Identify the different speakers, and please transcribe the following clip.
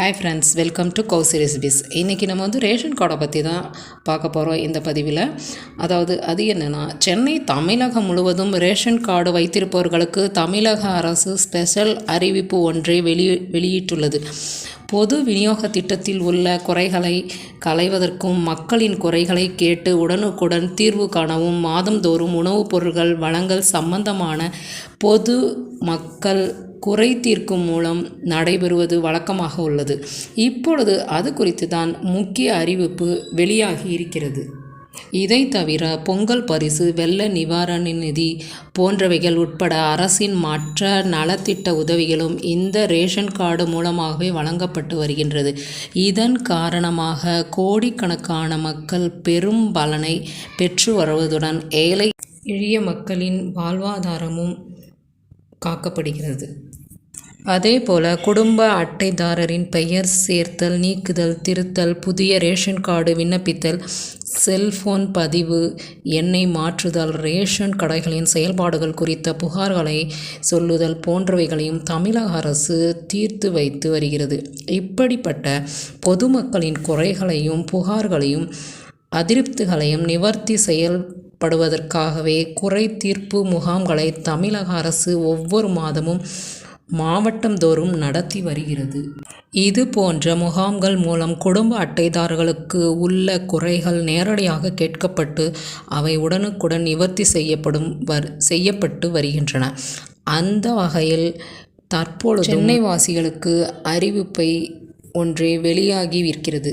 Speaker 1: Hi friends welcome to Kousi recipes இன்றைக்கி நம்ம வந்து ரேஷன் கார்டை பற்றி தான் பார்க்க போகிறோம் இந்த பதிவில். அதாவது அது என்னென்னா சென்னை தமிழகம் முழுவதும் ரேஷன் கார்டு வைத்திருப்பவர்களுக்கு தமிழக அரசு ஸ்பெஷல் அறிவிப்பு ஒன்றை வெளி வெளியிட்டுள்ளது. பொது விநியோக திட்டத்தில் உள்ள குறைகளை களைவதற்கும் மக்களின் குறைகளை கேட்டு உடனுக்குடன் தீர்வு காணவும் மாதந்தோறும் உணவுப் பொருட்கள் வழங்கல் சம்பந்தமான பொது மக்கள் குறை தீர்க்கும் மூலம் நடைபெறுவது வழக்கமாக உள்ளது. இப்பொழுது அது குறித்து தான் முக்கிய அறிவிப்பு வெளியாகி இருக்கிறது. இதை தவிர பொங்கல் பரிசு வெள்ள நிவாரண நிதி போன்றவைகள் உட்பட அரசின் மற்ற நலத்திட்ட உதவிகளும் இந்த ரேஷன் கார்டு மூலமாகவே வழங்கப்பட்டு வருகின்றது. இதன் காரணமாக கோடிக்கணக்கான மக்கள் பெரும் பலனை பெற்று வருவதுடன் ஏழை எளிய மக்களின் வாழ்வாதாரமும் காக்கப்படுகிறது. அதேபோல குடும்ப அட்டைதாரரின் பெயர் சேர்த்தல் நீக்குதல் திருத்தல் புதிய ரேஷன் கார்டு விண்ணப்பித்தல் செல்போன் பதிவு எண்ணை மாற்றுதல் ரேஷன் கடைகளின் செயல்பாடுகள் குறித்த புகார்களை சொல்லுதல் போன்றவைகளையும் தமிழக அரசு தீர்த்து வைத்து வருகிறது. இப்படிப்பட்ட பொதுமக்களின் குறைகளையும் புகார்களையும் அதிருப்திகளையும் நிவர்த்தி செயல்படுவதற்காகவே குறை தீர்ப்பு முகாம்களை தமிழக அரசு ஒவ்வொரு மாதமும் மாவட்டந்தோறும் நடத்தி வருகிறது. இது போன்ற முகாம்கள் மூலம் குடும்ப அட்டைதாரர்களுக்கு உள்ள குறைகள் நேரடியாக கேட்கப்பட்டு அவை உடனுக்குடன் நிவர்த்தி செய்யப்படும் வர் செய்யப்பட்டு வருகின்றன. அந்த வகையில் தற்பொழுது சென்னை வாசிகளுக்கு அறிவிப்பை ஒன்றே வெளியாகி இருக்கிறது